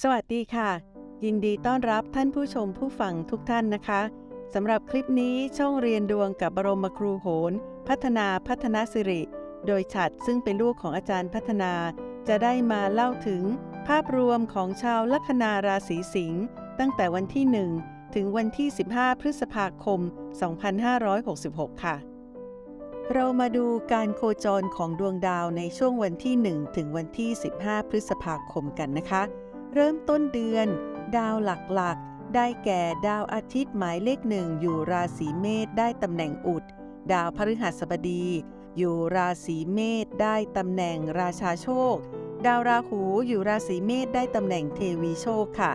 สวัสดีค่ะ ยินดีต้อนรับท่านผู้ชมผู้ฟังทุกท่านนะคะสำหรับคลิปนี้ช่องเรียนดวงกับบรมครูโหน พัฒนาพัฒนาสิริ โดยฉัดซึ่งเป็นลูกของอาจารย์พัฒนา จะได้มาเล่าถึง ภาพรวมของชาวลัคนาราศีสิงห์ตั้งแต่วันที่ 1 ถึงวันที่ 15 พฤษภาคม 2566 ค่ะ เรามาดูการโคจรของดวงดาวในช่วงวันที่ 1 ถึงวันที่ 15 พฤษภาคมกันนะคะ เริ่มต้นเดือน ดาวหลักๆ ได้แก่ดาวอาทิตย์หมายเลขหนึ่งอยู่ราศีเมษได้ตำแหน่งอุด ดาวพฤหัสบดี อยู่ราศีเมษได้ตำแหน่งราชาโชค ดาวราหูอยู่ราศีเมษได้ตำแหน่งเทวีโชคค่ะ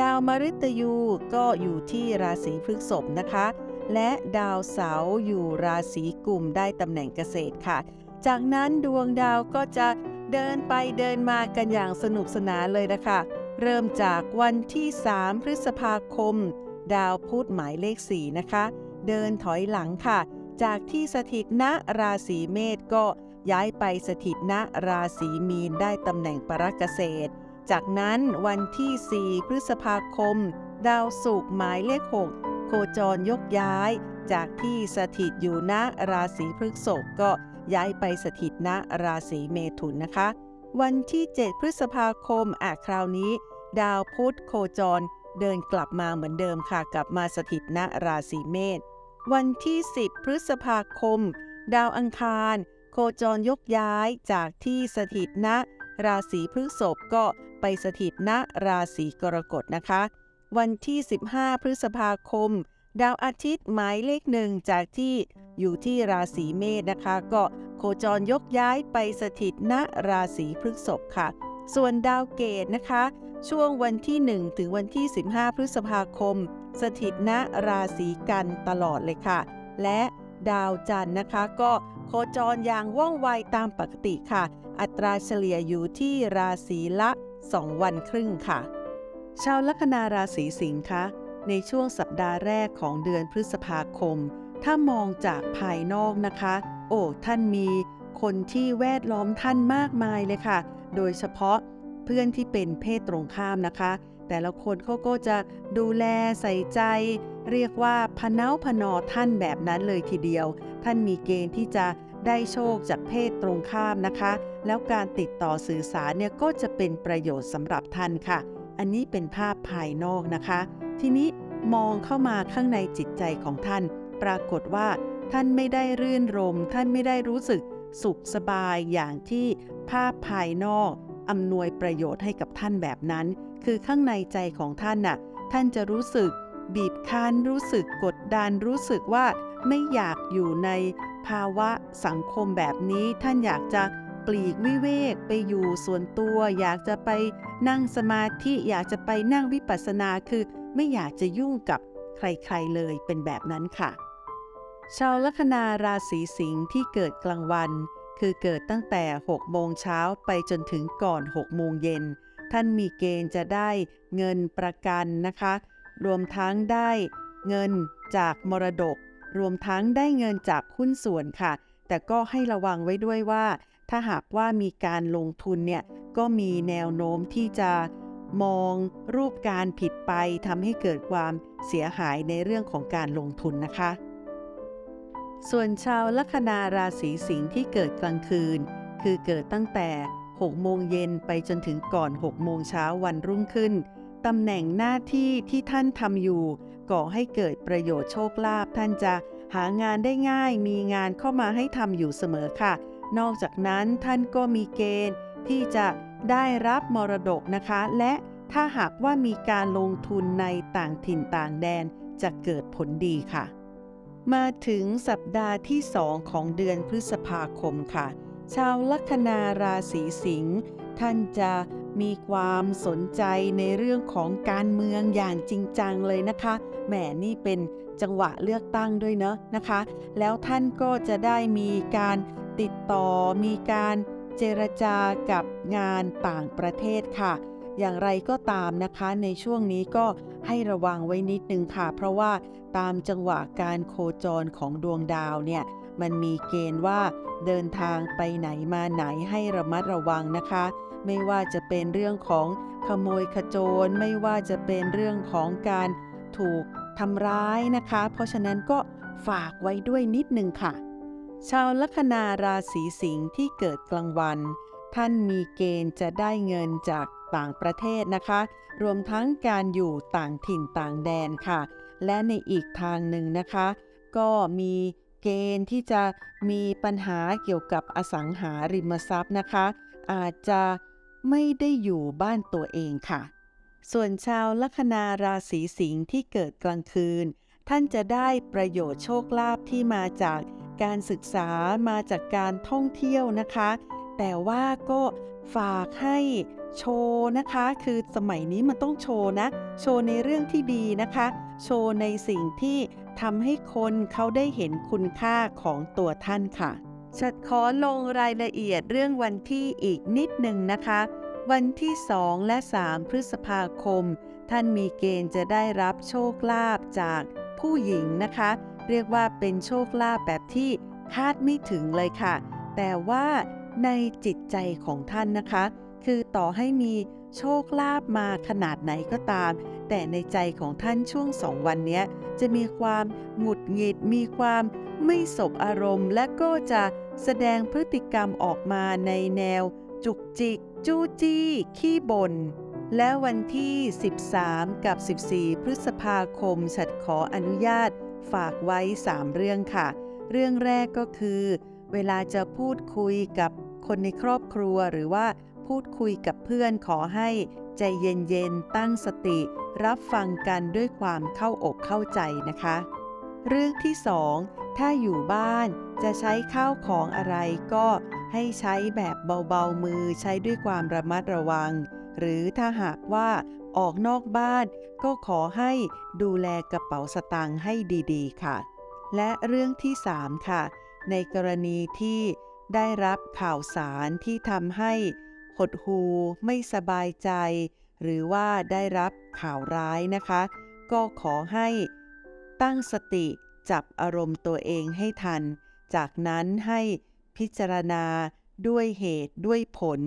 ดาวมฤตยูก็อยู่ที่ราศีพฤษภนะคะ และดาวเสาร์อยู่ราศีกุมได้ตำแหน่งเกษตรค่ะ จากนั้นดวงดาวก็จะ เดินไปเดินมากันอย่างสนุกสนานเลยนะคะ เริ่มจากวันที่ 3 พฤษภาคม ดาวพุธหมายเลข 4 นะคะ เดินถอยหลังค่ะ จากที่สถิตณราศีเมษก็ย้ายไปสถิตณราศีมีนได้ตำแหน่งปรกเกษตร จากนั้นวันที่ 4 พฤษภาคม ดาวศุกร์หมายเลข 6 โคจรยกย้าย จากที่สถิตอยู่ณราศีพฤษภก็ ย้ายไปสถิตณราศีเมถุนนะคะ วันที่ 7 พฤษภาคมอาคราวนี้ ดาวพุธโคจรเดินกลับมาเหมือนเดิมค่ะ กลับมาสถิตณราศีเมษวันที่ 10 พฤษภาคม ดาวอังคาร โคจรยกย้ายจากที่สถิตณราศีพฤษภก็ไปสถิตณราศีกรกฎนะคะ วันที่ 15 พฤษภาคม ดาวอาทิตย์หมายเลขหนึ่งจากที่อยู่ที่ราศีเมษนะคะ ก็โคจรยกย้ายไปสถิตณราศีพฤษภค่ะ ส่วนดาวเกตนะคะ ช่วงวันที่ 1 ถึงวันที่ 15 พฤษภาคม สถิตณราศีกันตลอดเลยค่ะ และดาวจันทร์นะคะ ก็โคจรอย่างว่องไวตามปกติค่ะ อัตราเฉลี่ยอยู่ที่ราศีละ 2 วันครึ่งค่ะ ชาวลัคนาราศีสิงห์คะ ในช่วงสัปดาห์แรกของเดือนพฤษภาคม ถ้ามองจากภายนอกนะคะ โอ้ท่านมีคนที่แวดล้อมท่านมากมายเลยค่ะ โดยเฉพาะเพื่อนที่เป็นเพศตรงข้ามนะคะ แต่ละคนเขาก็จะดูแลใส่ใจ เรียกว่าพเนาพนอท่านแบบนั้นเลยทีเดียว ท่านมีเกณฑ์ที่จะได้โชคจากเพศตรงข้ามนะคะ แล้วการติดต่อสื่อสารเนี่ยก็จะเป็นประโยชน์สำหรับท่านค่ะ อันนี้เป็นภาพภายนอกนะคะ ทีนี้มองเข้ามาข้างในจิตใจของท่าน ปรากฏว่า ท่านไม่ได้รื่นรม ท่านไม่ได้รู้สึกสุขสบายอย่างที่ภาพภายนอกอำนวยประโยชน์ให้กับท่านแบบนั้น คือข้างในใจของท่านน่ะ ท่านจะรู้สึกบีบคั้นรู้สึกกดดันรู้สึกว่าไม่อยากอยู่ในภาวะสังคมแบบนี้ ท่านอยากจะปลีกวิเวกไปอยู่ส่วนตัว อยากจะไปนั่งสมาธิ อยากจะไปนั่งวิปัสสนาคือ ไม่อยากจะยุ่งกับใครๆเลยเป็นแบบนั้นค่ะ ชาวลัคนาราศีสิงห์ที่เกิดกลางวัน คือเกิดตั้งแต่ 6 โมงเช้าไปจนถึงก่อน 6 โมงเย็น ท่านมีเกณฑ์จะได้เงินประกันนะคะ รวมทั้งได้เงินจากมรดก รวมทั้งได้เงินจากหุ้นส่วนค่ะ แต่ก็ให้ระวังไว้ด้วยว่า ถ้าหากว่ามีการลงทุนเนี่ยก็มีแนวโน้มที่จะ มองรูปการผิดไปทำให้เกิดความเสียหายในเรื่องของการลงทุนนะคะ ส่วนชาวลัคนาราศีสิงห์ที่เกิดกลางคืน คือเกิดตั้งแต่ 6 โมงเย็นไปจนถึงก่อน 6 โมงเช้าวันรุ่งขึ้นตำแหน่งหน้าที่ที่ท่านทำอยู่ ก่อให้เกิดประโยชน์โชคลาภท่านจะหางานได้ง่าย มีงานเข้ามาให้ทำอยู่เสมอค่ะ นอกจากนั้นท่านก็มีเกณฑ์ที่จะ ได้รับมรดกนะคะ และถ้าหากว่ามีการลงทุนในต่างถิ่นต่างแดนจะเกิดผลดีค่ะ มาถึงสัปดาห์ที่2ของเดือนพฤษภาคมค่ะ ชาวลัคนาราศีสิงห์ท่านจะมีความสนใจในเรื่องของการเมืองอย่างจริงจังเลยนะคะ แหมนี่เป็นจังหวะเลือกตั้งด้วยเนอะนะคะ แล้วท่านก็จะได้มีการติดต่อมีการ เจรจากับงานต่างประเทศค่ะ อย่างไรก็ตามนะคะในช่วงนี้ก็ให้ระวังไว้นิดนึงค่ะ เพราะว่าตามจังหวะการโคจรของดวงดาวเนี่ยมันมีเกณฑ์ว่าเดินทางไปไหนมาไหนให้ระมัดระวังนะคะ ไม่ว่าจะเป็นเรื่องของขโมยขโจรไม่ว่าจะเป็นเรื่องของการถูกทำร้ายนะคะ เพราะฉะนั้นก็ฝากไว้ด้วยนิดนึงค่ะ ชาวลัคนาราศีสิงห์ที่เกิดกลางวัน ท่านมีเกณฑ์จะได้เงินจากต่างประเทศนะคะ รวมทั้งการอยู่ต่างถิ่นต่างแดนค่ะ และในอีกทางหนึ่งนะคะ ก็มีเกณฑ์ที่จะมีปัญหาเกี่ยวกับอสังหาริมทรัพย์นะคะ อาจจะไม่ได้อยู่บ้านตัวเองค่ะ ส่วนชาวลัคนาราศีสิงห์ที่เกิดกลางคืน ท่านจะได้ประโยชน์โชคลาภที่มาจาก การศึกษามาจากการท่องเที่ยวนะคะ แต่ว่าก็ฝากให้โชว์นะคะ คือสมัยนี้มันต้องโชว์นะ โชว์ในเรื่องที่ดีนะคะ โชว์ในสิ่งที่ทำให้คนเขาได้เห็นคุณค่าของตัวท่านค่ะฉัดขอลงรายละเอียดเรื่องวันที่อีกนิดหนึ่งนะคะ วันที่ 2 และ 3 พฤษภาคม ท่านมีเกณฑ์จะได้รับโชคลาภจากผู้หญิงนะคะ เรียกว่าเป็นโชคลาภแบบที่คาดไม่ถึงเลยค่ะ แต่ว่าในจิตใจของท่านนะคะ คือต่อให้มีโชคลาภมาขนาดไหนก็ตาม แต่ในใจของท่านช่วงสองวันนี้จะมีความหงุดหงิด มีความไม่สบอารมณ์ และก็จะแสดงพฤติกรรมออกมาในแนว จุกจิก จู้จี้ ขี้บน่นและวันที่ 13 กับ 14 พฤษภาคมฉัดขออนุญาต ฝากไว้ 3 เรื่องค่ะ เรื่องแรกก็คือ เวลาจะพูดคุยกับคนในครอบครัวหรือว่าพูดคุยกับเพื่อนขอให้ใจเย็นๆ ตั้งสติ รับฟังกันด้วยความเข้าอกเข้าใจนะคะ เรื่องที่สองถ้าอยู่บ้านจะใช้ข้าวของอะไรก็ให้ใช้แบบเบาๆมือใช้ด้วยความระมัดระวัง หรือถ้าหากว่า ออกนอกบ้าน ก็ขอให้ดูแลกระเป๋าสตางค์ให้ดี ๆ ค่ะ และเรื่องที่3ค่ะ ในกรณีที่ได้รับข่าวสารที่ทำให้หดหูไม่สบายใจ หรือว่าได้รับข่าวร้ายนะคะ ก็ขอให้ตั้งสติจับอารมณ์ตัวเองให้ทัน จากนั้นให้พิจารณาด้วยเหตุด้วยผล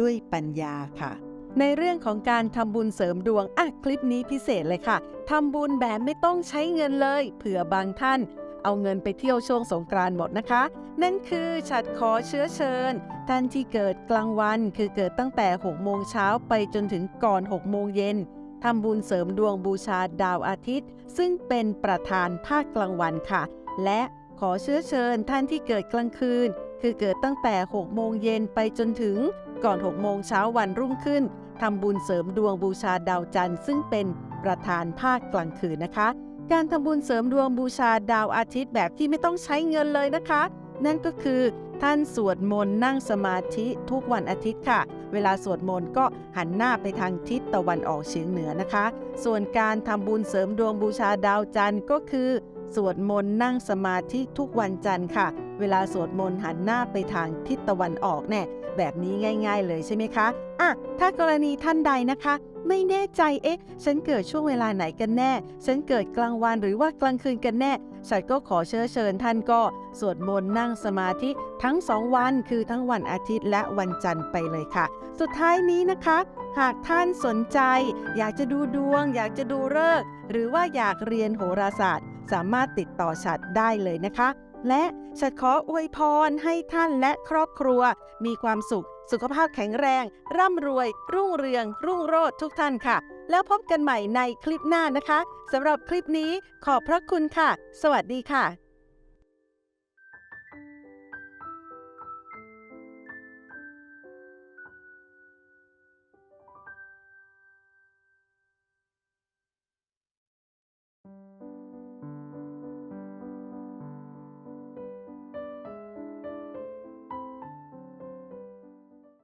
ด้วยปัญญาค่ะ ในเรื่องของการทำบุญเสริมดวงอะคลิปนี้พิเศษเลยค่ะทำบุญแบบไม่ต้องใช้เงินเลยเผื่อบางท่าน เอาเงินไปเที่ยวช่วงสงกรานต์หมดนะคะ นั่นคือฉัดขอเชื้อเชิญ ท่านที่เกิดกลางวันคือเกิดตั้งแต่6โมงเช้าไปจนถึงก่อน6โมงเย็นทำบุญเสริมดวงบูชาดาวอาทิตย์ ซึ่งเป็นประธานภาคกลางวันค่ะ และขอเชื้อเชิญท่านที่เกิดกลางคืน คือเกิดตั้งแต่6โมงเย็นไปจนถึงก่อน6โมงเช้าวันรุ่งขึ้น ทำบุญเสริมดวงบูชาดาวจันทร์ซึ่งเป็นประธานภาคกลางคืนนะคะ การทำบุญเสริมดวงบูชาดาวอาทิตย์แบบที่ไม่ต้องใช้เงินเลยนะคะ นั่นก็คือท่านสวดมนต์นั่งสมาธิทุกวันอาทิตย์ค่ะ เวลาสวดมนต์ก็หันหน้าไปทางทิศตะวันออกเฉียงเหนือนะคะ ส่วนการทำบุญเสริมดวงบูชาดาวจันทร์ก็คือ สวดมนต์นั่งสมาธิทุกวันจันทร์ค่ะ เวลาสวดมนต์หันหน้าไปทางทิศตะวันออกแน่ แบบนี้ง่าย ๆ เลยใช่ไหมคะอะถ้ากรณีท่านใดนะคะ ไม่แน่ใจเอ๊ะ ฉันเกิดช่วงเวลาไหนกันแน่ ฉันเกิดกลางวันหรือว่ากลางคืนกันแน่ฉันก็ขอเชิญเชิญท่านก็ สวดมนต์นั่งสมาธิทั้งสองวันคือทั้งวันอาทิตย์และวันจันทร์ไปเลยค่ะ สุดท้ายนี้นะคะ หากท่านสนใจ อยากจะดูดวง อยากจะดูฤกษ์หรือว่าอยากเรียนโหราศาสตร์ สามารถติดต่อฉัดได้เลยนะคะ และฉัดขออวยพรให้ท่านและครอบครัว มีความสุข สุขภาพแข็งแรง ร่ำรวย รุ่งเรือง รุ่งโรจน์ทุกท่านค่ะ แล้วพบกันใหม่ในคลิปหน้านะคะสำหรับคลิปนี้ขอบพระคุณค่ะ สวัสดีค่ะ